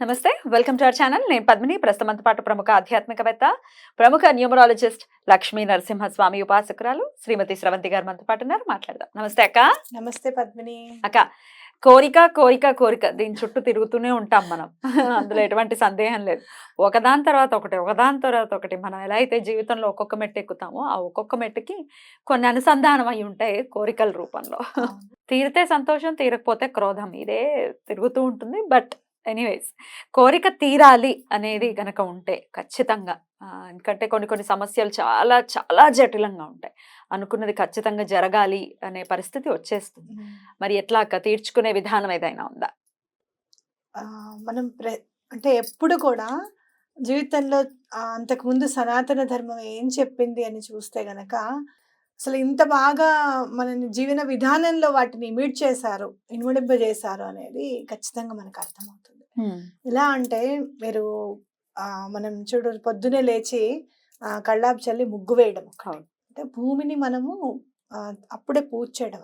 నమస్తే welcome to our channel. నేను పద్మిని ప్రస్తుతంతో పాటు ప్రముఖ ఆధ్యాత్మికవేత్త ప్రముఖ న్యూమరాలజిస్ట్ లక్ష్మీ నరసింహస్వామి ఉపాసకురాలు శ్రీమతి స్రవంతి గారు మనతో పాటు ఉన్నారు. మాట్లాడదాం. నమస్తే అక్క. నమస్తే పద్మిని. అక్క కోరిక కోరిక కోరిక. దీని చుట్టూ తిరుగుతూనే ఉంటాం మనం. అందులో ఎటువంటి సందేహం లేదు. ఒకదాని తర్వాత ఒకటి ఒకదాని తర్వాత ఒకటి. మనం ఎలా అయితే జీవితంలో ఒక్కొక్క మెట్టు ఎక్కుతామో ఆ ఒక్కొక్క మెట్టుకి కొన్ని అనుసంధానం అయి ఉంటాయి కోరికల రూపంలో. తీరితే సంతోషం తీరకపోతే క్రోధం. ఇదే తిరుగుతూ ఉంటుంది. బట్ ఎనీవేస్ కోరిక తీరాలి అనేది గనక ఉంటే ఖచ్చితంగా. ఎందుకంటే కొన్ని కొన్ని సమస్యలు చాలా చాలా జటిలంగా ఉంటాయి. అనుకున్నది ఖచ్చితంగా జరగాలి అనే పరిస్థితి వచ్చేస్తుంది. మరి ఎట్లా తీర్చుకునే విధానం ఏదైనా ఉందా? మనం ప్ర అంటే ఎప్పుడు కూడా జీవితంలో అంతకుముందు సనాతన ధర్మం ఏం చెప్పింది అని చూస్తే గనక అసలు ఇంత బాగా మన జీవన విధానంలో వాటిని ఇమిడ్ చేశారు ఇనుమడింపజేశారు అనేది ఖచ్చితంగా మనకు అర్థమవుతుంది. ఎలా అంటే మీరు ఆ, మనం చూడు పొద్దునే లేచి కళ్ళాపు చల్లి ముగ్గు వేయడం. అంటే భూమిని మనము అప్పుడే పూజ చేయడం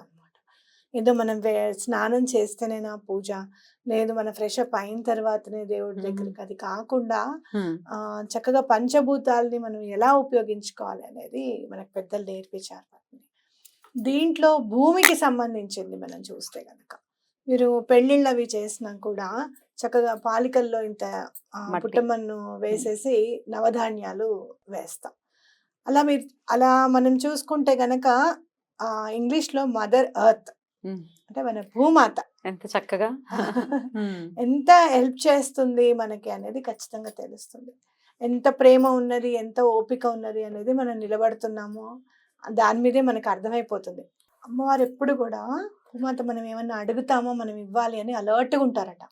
ఏదో మనం స్నానం చేస్తేనేనా పూజ లేదు మన ఫ్రెష్ అప్ అయిన తర్వాతనే దేవుడి. దగ్గరికి అది కాకుండా ఆ, చక్కగా పంచభూతాలని మనం ఎలా ఉపయోగించుకోవాలి అనేది మనకు పెద్దలు నేర్పించారు. దీంట్లో భూమికి సంబంధించింది మనం చూస్తే కనుక మీరు పెళ్ళిళ్ళు అవి చేసినా కూడా చక్కగా పాలికల్లో ఇంత. పుట్టమన్ను వేసేసి నవధాన్యాలు వేస్తాం అలా మీరు అలా మనం చూసుకుంటే గనక ఆ, ఇంగ్లీష్లో మదర్ ఎర్త్. అంటే మన భూమాత. ఎంత చక్కగా. ఎంత హెల్ప్ చేస్తుంది మనకి అనేది ఖచ్చితంగా తెలుస్తుంది. ఎంత ప్రేమ ఉన్నది ఎంత ఓపిక ఉన్నది అనేది మనం నిలబడుతున్నామో దాని మీదే మనకు అర్థమైపోతుంది. అమ్మవారు ఎప్పుడు కూడా భూమాత మనం ఏమన్నా అడుగుతామో మనం ఇవ్వాలి అని అలర్ట్గా ఉంటారట.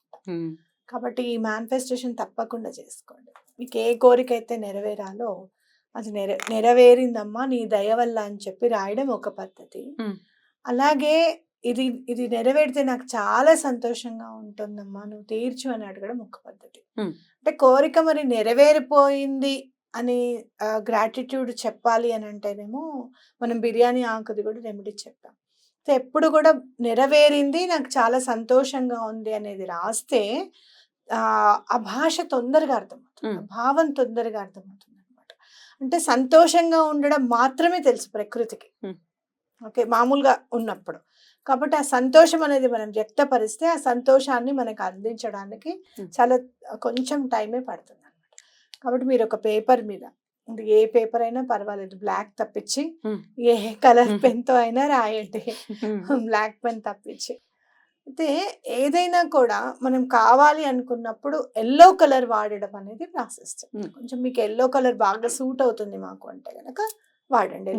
కాబట్టి ఈ మేనిఫెస్టేషన్ తప్పకుండా చేసుకోండి. మీకు ఏ కోరిక అయితే నెరవేరాలో అది నెర నెరవేరిందమ్మా నీ దయ వల్ల అని చెప్పి రాయడం ఒక పద్ధతి. అలాగే ఇది ఇది నెరవేరితే నాకు చాలా సంతోషంగా ఉంటుందమ్మా. నువ్వు తీర్చు అని అడగడం ఒక పద్ధతి. అంటే కోరిక మరి నెరవేరిపోయింది అని గ్రాటిట్యూడ్ చెప్పాలి అని అంటేనేమో మనం బిర్యానీ ఆకుది కూడా రెమెడీ చెప్పాం సో ఎప్పుడు కూడా నెరవేరింది నాకు చాలా సంతోషంగా ఉంది అనేది రాస్తే ఆ భాష తొందరగా అర్థమవుతుంది. భావం తొందరగా అర్థమవుతుంది అనమాట అంటే సంతోషంగా ఉండడం మాత్రమే తెలుసు ప్రకృతికి. ఓకే మామూలుగా ఉన్నప్పుడు. కాబట్టి ఆ సంతోషం అనేది మనం వ్యక్తపరిస్తే ఆ సంతోషాన్ని మనకు అందించడానికి. చాలా కొంచెం టైమే పడుతుంది అనమాట కాబట్టి మీరు ఒక పేపర్ మీద అంటే ఏ పేపర్ అయినా పర్వాలేదు బ్లాక్ తప్పించి. ఏ కలర్. పెన్తో అయినా రాయండి. బ్లాక్ పెన్ తప్పించి అయితే ఏదైనా కూడా మనం కావాలి అనుకున్నప్పుడు ఎల్లో కలర్ వాడడం అనేది ప్రాసెస్. కొంచెం మీకు ఎల్లో కలర్ బాగా సూట్ అవుతుంది మాకు అంటే గనక వాడండి?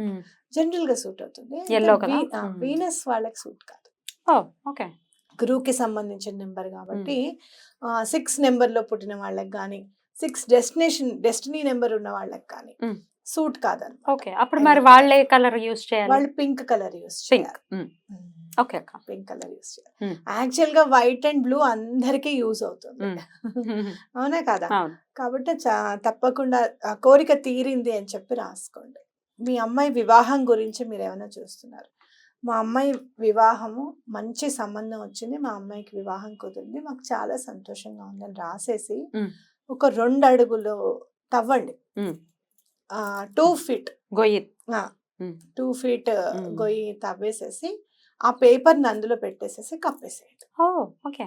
మ్మ్. జనరల్గా సూట్ అవుతుంది. వీనస్ వాళ్ళకి సూట్ కాదు. ఓకే. గురువుకి సంబంధించిన నెంబర్ కాబట్టి సిక్స్లో పుట్టిన వాళ్ళకి కానీ సిక్స్ డెస్టినేషన్ డెస్టినీ నెంబర్ ఉన్న వాళ్ళకి కానీ. సూట్ కాదని ఓకే. అప్పుడు మరి వాళ్ళే కలర్ యూస్ చేయాలి. వాళ్ళు pink colour use pink okay అక్క. పింక్ కలర్ యూస్ చేయాలి. యాక్చువల్గా వైట్ అండ్ బ్లూ అందరికీ యూజ్ అవుతుంది. అవునా కదా? కాబట్టి తప్పకుండా ఆ కోరిక తీరింది అని చెప్పి రాసుకోండి. మీ అమ్మాయి వివాహం గురించి మీరు ఏమైనా చూస్తున్నారు? మా అమ్మాయి వివాహము మంచి సంబంధం వచ్చింది మా అమ్మాయికి వివాహం కుదిరింది మాకు చాలా సంతోషంగా ఉందని రాసేసి. ఒక రెండు అడుగులు తవ్వండి. Two feet. గొయ్యి. Two feet. గొయ్యి తవ్వేసేసి ఆ పేపర్ని అందులో పెట్టేసేసి కప్పేసేయండి ఓ ఓకే.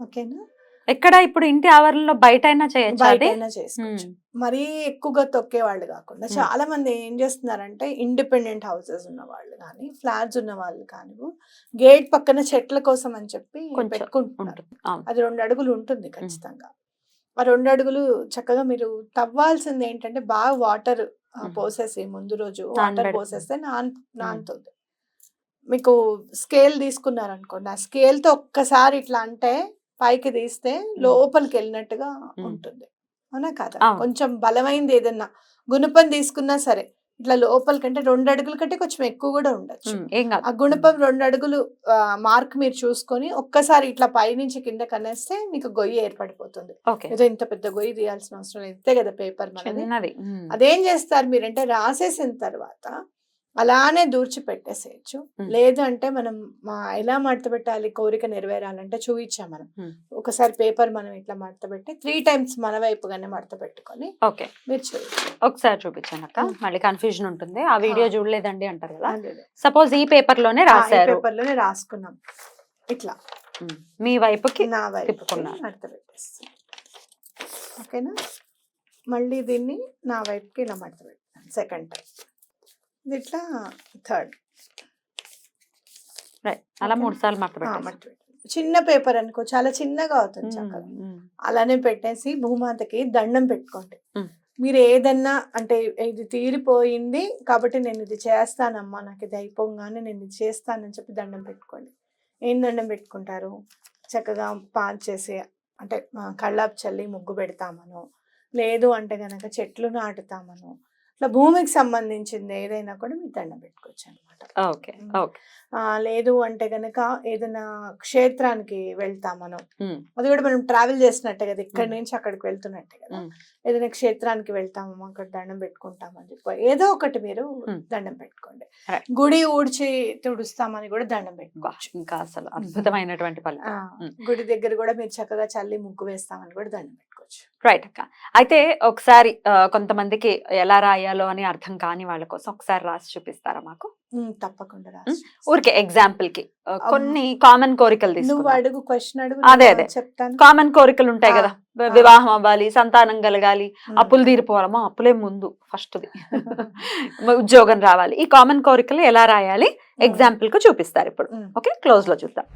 ఓకేనా? ఎక్కడ ఇప్పుడు ఇంటి ఆవరణలో బయట అయినా చేయొచ్చు బయట అది? అయినా చేసుకోవచ్చు. మరీ ఎక్కువగా తొక్కే వాళ్ళు కాకుండా. చాలా మంది ఏం చేస్తున్నారంటే ఇండిపెండెంట్ హౌసెస్ ఉన్న వాళ్ళు కానీ ఫ్లాట్స్ ఉన్న వాళ్ళు కానీ గేట్ పక్కన చెట్ల కోసం అని చెప్పి కొంచెం పెట్టుకుంటున్నారు. ఉంటుంది. అవును. అది రెండు అడుగులు ఉంటుంది ఖచ్చితంగా. ఆ రెండు అడుగులు చక్కగా మీరు తవ్వాల్సింది ఏంటంటే బాగా వాటర్ ఆ, మ్మ్. పోసేసి ముందు రోజు వాటర్. పోసేస్తే నాన్ నానుతుంది. మీకు స్కేల్ తీసుకున్నారనుకోండి. ఆ scale తో ఒక్కసారి ఇట్లా అంటే పైకి తీస్తే లోపలికి వెళ్ళినట్టుగా ఉంటుంది. అవునా కదా. కొంచెం బలమైంది ఏదన్నా గుణపం తీసుకున్నా సరే ఇట్లా లోపలికి అంటే రెండు అడుగుల కంటే కొంచెం ఎక్కువ కూడా ఉండొచ్చు. ఆ గుణపం రెండు అడుగులు మార్క్ మీరు చూసుకొని ఒక్కసారి ఇట్లా పైనుంచి కింద కనేస్తే మీకు గొయ్యి ఏర్పడిపోతుంది. ఏదో ఇంత పెద్ద గొయ్యి తీయాల్సిన అవసరం లేదు. కదా పేపర్ మనది. అదేం చేస్తారు మీరంటే రాసేసిన తర్వాత అలానే దూర్చి పెట్టేసేయచ్చు. లేదు అంటే మనం మా ఎలా మడత పెట్టాలి కోరిక నెరవేరాలంటే చూపించాం మనం. ఒకసారి పేపర్ మనం ఇట్లా మడత పెట్టి త్రీ టైమ్స్ మన వైపుగానే మడత పెట్టుకొని ఓకే. మీరు ఒకసారి చూపించాను అక్క. మళ్ళీ కన్ఫ్యూజన్ ఉంటుంది. ఆ వీడియో చూడలేదండి అంటారు కదా. సపోజ్ ఈ పేపర్లోనే రాశారు. పేపర్లోనే రాసుకున్నాం. ఇట్లా. మీ వైపుకి నా వైపు. మడత పెట్టేస్తాం ఓకేనా? మళ్ళీ దీన్ని నా వైపుకి ఇలా మడత పెట్టాను సెకండ్ టైం. ఇట్లా థర్డ్ రైట్ అలా. మూడు సార్లు. మట్టి. చిన్న పేపర్ అనుకో చాలా చిన్నగా అవుతుంది చక్కగా అలానే పెట్టేసి భూమాతకి దండం పెట్టుకోండి. మీరు ఏదన్నా అంటే ఇది తీరిపోయింది కాబట్టి నేను ఇది చేస్తానమ్మా నాకు ఇది అయిపోగానే నేను ఇది చేస్తానని చెప్పి దండం పెట్టుకోండి ఏం దండం పెట్టుకుంటారు చక్కగా పాలు చేసి అంటే కళ్ళాపు చల్లి ముగ్గు పెడతామను లేదు అంటే గనక చెట్లు నాటుతామను ఇట్లా భూమికి సంబంధించింది ఏదైనా కూడా మీరు దండం పెట్టుకోవచ్చు అనమాట ఓకే. ఓకే లేదు అంటే గనక ఏదైనా క్షేత్రానికి వెళ్తామను ఉమ్, అది కూడా మనం ట్రావెల్ చేసినట్టే కదా ఇక్కడి. నుంచి అక్కడికి వెళ్తున్నట్టే కదా. ఏదైనా క్షేత్రానికి వెళ్తాము అక్కడ దండం పెట్టుకుంటామని చెప్పి ఏదో ఒకటి మీరు. దండం పెట్టుకోండి. గుడి ఊడ్చి తుడుస్తామని కూడా దండం పెట్టుకోవచ్చు ఇంకా అసలు అద్భుతమైనటువంటి ఫలితం మ్మ్. గుడి దగ్గర కూడా మీరు చక్కగా చల్లి ముగ్గు వేస్తామని కూడా దండం పెట్టుకోవచ్చు రైట్ అక్క అయితే ఒకసారి కొంతమందికి ఎలా రాయాలో అని అర్థం కాని వాళ్ళ కోసం ఒకసారి రాసి చూపిస్తారా మాకు? తప్పకుండా ఊరికే ఎగ్జాంపుల్కి. కొన్ని కామన్ కోరికలు నువ్వు అడుగు క్వశ్చన్ అడుగు అదే, అదే. చెప్తాను. కామన్ కోరికలు ఉంటాయి కదా. వివాహం అవ్వాలి సంతానం కలగాలి. అప్పులు తీరిపోవాలమ్మా అప్పులే ముందు ఫస్ట్ది. ఉద్యోగం రావాలి. ఈ కామన్ కోరికలు ఎలా రాయాలి? ఎగ్జాంపుల్కు చూపిస్తారు ఇప్పుడు. ఓకే క్లోజ్లో చూద్దాం.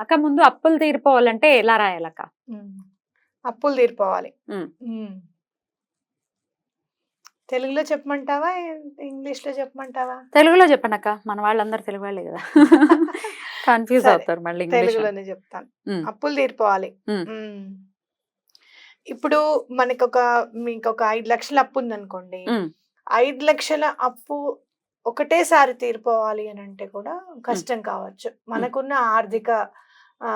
అక్క ముందు అప్పులు తీరిపోవాలంటే ఎలా రాయాలక్క. అప్పులు తీరిపోవాలి. తెలుగులో చెప్పమంటావా? ఇంగ్లీష్లో చెప్పమంటావా? తెలుగులో చెప్పండి అక్క మన వాళ్ళందరూ తెలుగు వాళ్ళే కదా. కన్ఫ్యూజ్ అవుతారు మళ్ళీ తెలుగులోనే చెప్తాను. అప్పులు తీరిపోవాలి. ఇప్పుడు మనకి ఒక మీకు ఒక ఐదు లక్షల అప్పు ఉందనుకోండి. ఐదు లక్షల అప్పు ఒకటేసారి తీరిపోవాలి అని అంటే కూడా కష్టం కావచ్చు. మనకున్న ఆర్థిక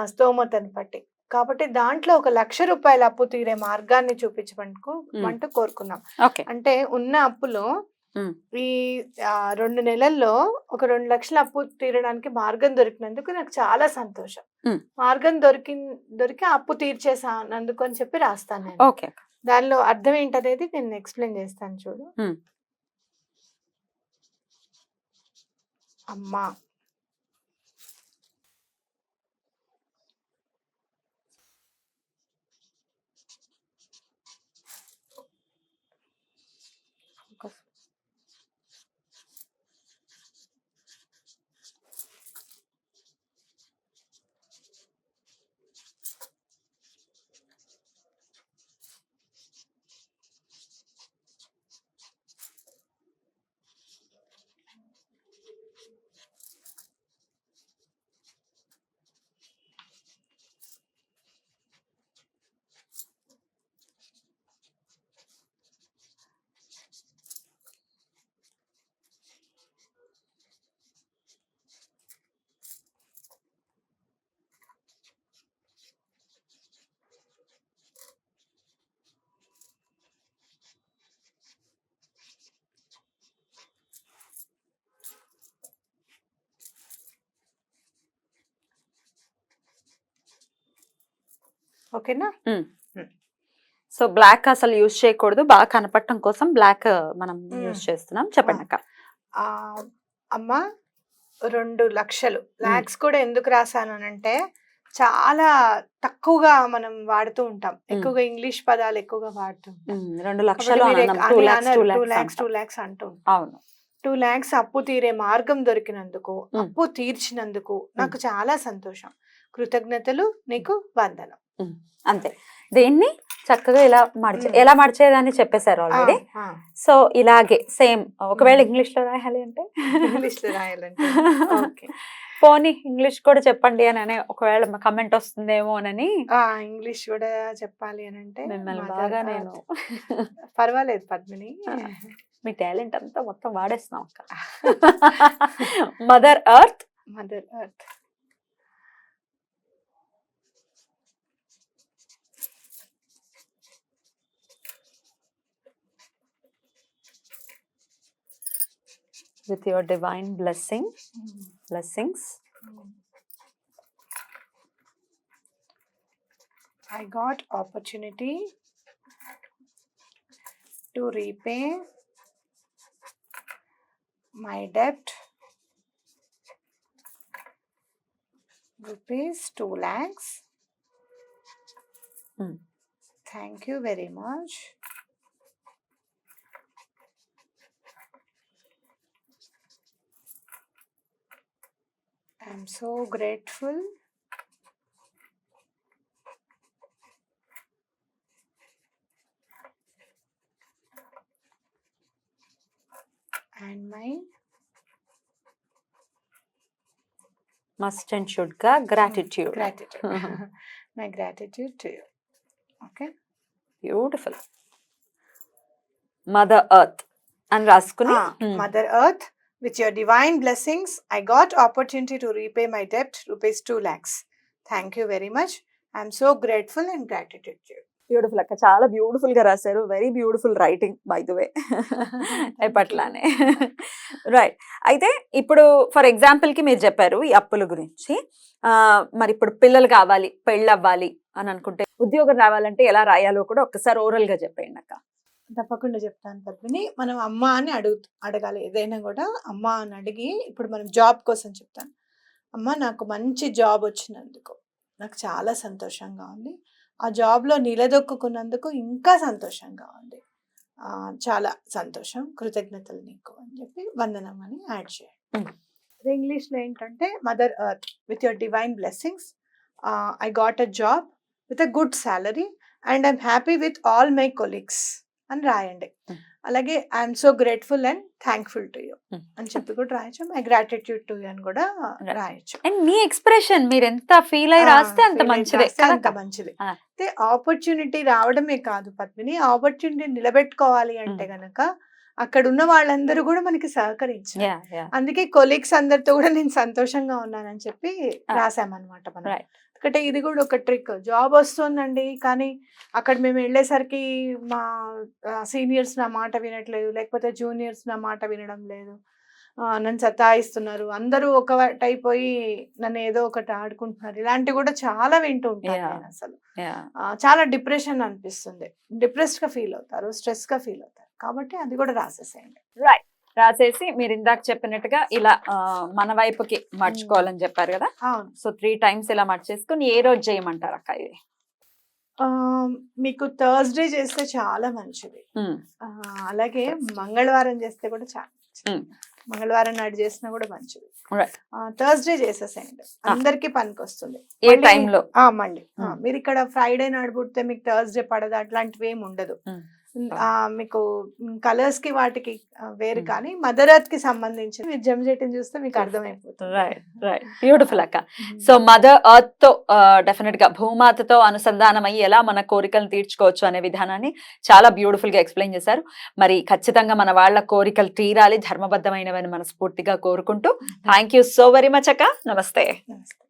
స్తోమతను బట్టి. కాబట్టి దాంట్లో ఒక లక్ష రూపాయల అప్పు తీరే మార్గాన్ని చూపించమంటూ అంటూ కోరుకున్నాం అంటే ఉన్న అప్పులో. ఈ రెండు నెలల్లో ఒక రెండు లక్షల అప్పు తీరడానికి మార్గం దొరికినందుకు నాకు చాలా సంతోషం. మార్గం దొరికి దొరికి అప్పు తీర్చేసానందుకు అని చెప్పి రాస్తాను నేను. దానిలో అర్థం ఏంటనేది నేను ఎక్స్ప్లెయిన్ చేస్తాను చూడు మ్మ్. అమ్మా ఓకేనా? సో బ్లాక్ అసలు యూజ్ చేయకూడదు. బాగా కనపడటం కోసం బ్లాక్ మనం. యూజ్ చేస్తున్నాం. చెప్పండి అక్క. అమ్మా రెండు లక్షలు. లాక్స్ కూడా ఎందుకు రాశాను అంటే చాలా తక్కువగా మనం వాడుతూ ఉంటాం. ఎక్కువగా ఇంగ్లీష్ పదాలు ఎక్కువగా వాడుతూ ఉంటాం. రెండు లక్షలు టూ ల్యాక్స్ టూ ల్యాక్స్ అంటూ. అవును. టూ ల్యాక్స్ అప్పు తీరే మార్గం దొరికినందుకు. అప్పు తీర్చినందుకు నాకు చాలా సంతోషం. కృతజ్ఞతలు నీకు వందనం. అంతే దీన్ని చక్కగా ఇలా మడిచే. ఎలా మడిచేదని చెప్పేశారు ఆల్రెడీ. సో ఇలాగే సేమ్ ఒకవేళ. ఇంగ్లీష్లో రాయాలి అంటే ఇంగ్లీష్లో రాయాలంటే పోనీ ఇంగ్లీష్ కూడా చెప్పండి అని అనే ఒకవేళ కమెంట్ వస్తుందేమో అని ఇంగ్లీష్ కూడా చెప్పాలి అని అంటే మిమ్మల్ని బాగా. నేను పర్వాలేదు పద్మిని. మీ టాలెంట్ అంతా మొత్తం వాడేస్తున్నాం అక్క mother earth mother earth with your divine blessing, mm. blessings. Mm. I got opportunity to repay my debt rupees 2 lakhs. Mm. Thank you very much. I'm so grateful. And my must and should గా gratitude gratitude. my gratitude to you. Okay. Beautiful mother earth అని రాసుకుని Ah, Mother Earth, With your divine blessings, I got opportunity to repay my debt, rupees 2 lakhs. Thank you very much. Grateful and gratitude to you. Beautiful అక్క చాలా బ్యూటిఫుల్గా రాశారు very beautiful writing by the way ఎప్పట్లానే right అయితే ఇప్పుడు for ఎగ్జాంపుల్కి మీరు చెప్పారు ఈ అప్పుల గురించి. మరి ఇప్పుడు పిల్లలు కావాలి పెళ్ళి అవ్వాలి అని అనుకుంటే ఉద్యోగం రావాలంటే ఎలా రాయాలో కూడా ఒక్కసారి ఓరల్గా చెప్పేయండి అక్క. తప్పకుండా చెప్తాను పద్మిని మనం అమ్మ అని అడుగు అడగాలి. ఏదైనా కూడా అమ్మ అని అడిగి ఇప్పుడు మనం జాబ్ కోసం చెప్తాను. అమ్మ నాకు మంచి జాబ్ వచ్చినందుకు నాకు చాలా సంతోషంగా ఉంది. ఆ జాబ్లో నిలదొక్కున్నందుకు ఇంకా సంతోషంగా ఉంది. చాలా సంతోషం కృతజ్ఞతలు నీకు అని చెప్పి వందనం అని యాడ్ చేయండి. అదే ఇంగ్లీష్లో ఏంటంటే mother earth with your divine blessings I got a job with a good salary and I'm happy with all my colleagues అని రాయండి. అలాగే I'm so grateful and thankful to you. అని చెప్పి కూడా రాయొచ్చు మై గ్రాటిట్యూడ్ టు యూ అని కూడా. రాయొచ్చు అండ్ మీ ఎక్స్ప్రెషన్ మీరు ఎంత ఫీల్ అయి రాస్తే అంత మంచిదే అంత? మంచిది. అయితే ఆపర్చునిటీ రావడమే కాదు పద్మిని ఆపర్చునిటీ నిలబెట్టుకోవాలి అంటే గనక అక్కడ ఉన్న వాళ్ళందరూ కూడా మనకి సహకరించారు. అందుకే కొలీగ్స్ అందరితో కూడా నేను సంతోషంగా ఉన్నానని చెప్పి. రాసామన్నమాట మనం ఎందుకంటే ఇది కూడా ఒక ట్రిక్. జాబ్ వస్తుందండి కానీ అక్కడ మేము వెళ్ళేసరికి మా సీనియర్స్ నా మాట వినట్లేదు లేకపోతే జూనియర్స్ నా మాట వినడం లేదు. నన్ను సతాయిస్తున్నారు. అందరూ ఒక అయిపోయి నన్ను ఏదో ఒకటి ఆడుకుంటున్నారు. ఇలాంటివి కూడా చాలా వింటూ ఉంటాను అసలు. చాలా డిప్రెషన్ అనిపిస్తుంది. డిప్రెస్డ్గా ఫీల్ అవుతారు స్ట్రెస్గా ఫీల్ అవుతారు. కాబట్టి అది కూడా రాసేసేయండి. రాసేసి మీరు ఇందాక చెప్పినట్టుగా ఇలా మన వైపుకి మర్చుకోవాలని చెప్పారు కదా? సో త్రీ టైమ్స్ ఇలా మర్చేసుకుని ఏ రోజు చేయమంటారు అక్క ఇది? మీకు థర్స్డే చేస్తే చాలా మంచిది. అలాగే మంగళవారం చేస్తే కూడా చాలా. మంగళవారం నాడు చేసినా కూడా మంచిది. థర్స్డే చేసేసేయండి. అందరికి పనికి వస్తుంది ఏ మళ్ళీ- టైంలో. మీరు ఇక్కడ ఫ్రైడే నాడు పుడితే మీకు థర్స్డే పడదు అట్లాంటివి ఏమి ఉండదు మీకు కలర్స్కి వాటికి వేరు. కానీ మదర్ ఎర్త్కి సంబంధించి మీరు జమ్జెటిని చూస్తే మీకు అర్థమైపోతుంది. రైట్ రైట్ బ్యూటిఫుల్ అక్క. సో మదర్ ఎర్త్తో డెఫినెట్గా భూమాతతో అనుసంధానం అయ్యి ఎలా మన కోరికలను తీర్చుకోవచ్చు అనే విధానాన్ని చాలా బ్యూటిఫుల్గా ఎక్స్ప్లెయిన్ చేశారు. మరి ఖచ్చితంగా మన వాళ్ళ కోరికలు తీరాలి ధర్మబద్ధమైనవని మనస్ఫూర్తిగా కోరుకుంటూ thank you so very much అక్క. నమస్తే. నమస్తే.